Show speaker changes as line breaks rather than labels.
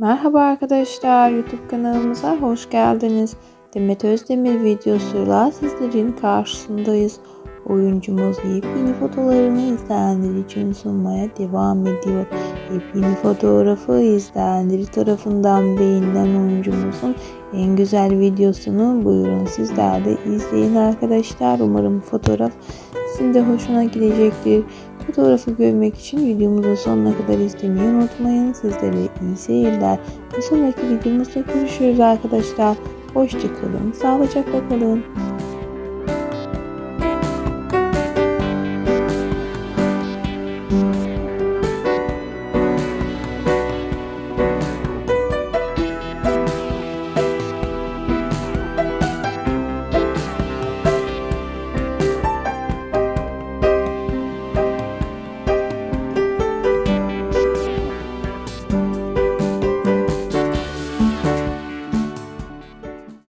Merhaba arkadaşlar, YouTube kanalımıza hoş geldiniz. Demet Özdemir videosuyla sizlerin karşısındayız. Oyuncumuz yepyeni fotoğraflarını izleyenler için sunmaya devam ediyor. Yepyeni fotoğrafı izleyenleri tarafından beğenilen oyuncumuzun en güzel videosunu buyurun sizler de izleyin arkadaşlar. Umarım fotoğraf sizin de hoşuna gidecektir. Fotoğrafı görmek için videomuzu sonuna kadar izlemeyi unutmayın. Sizlere iyi seyirler. Bir sonraki videomuzda görüşürüz arkadaşlar. Hoşçakalın. Sağlıcakla kalın.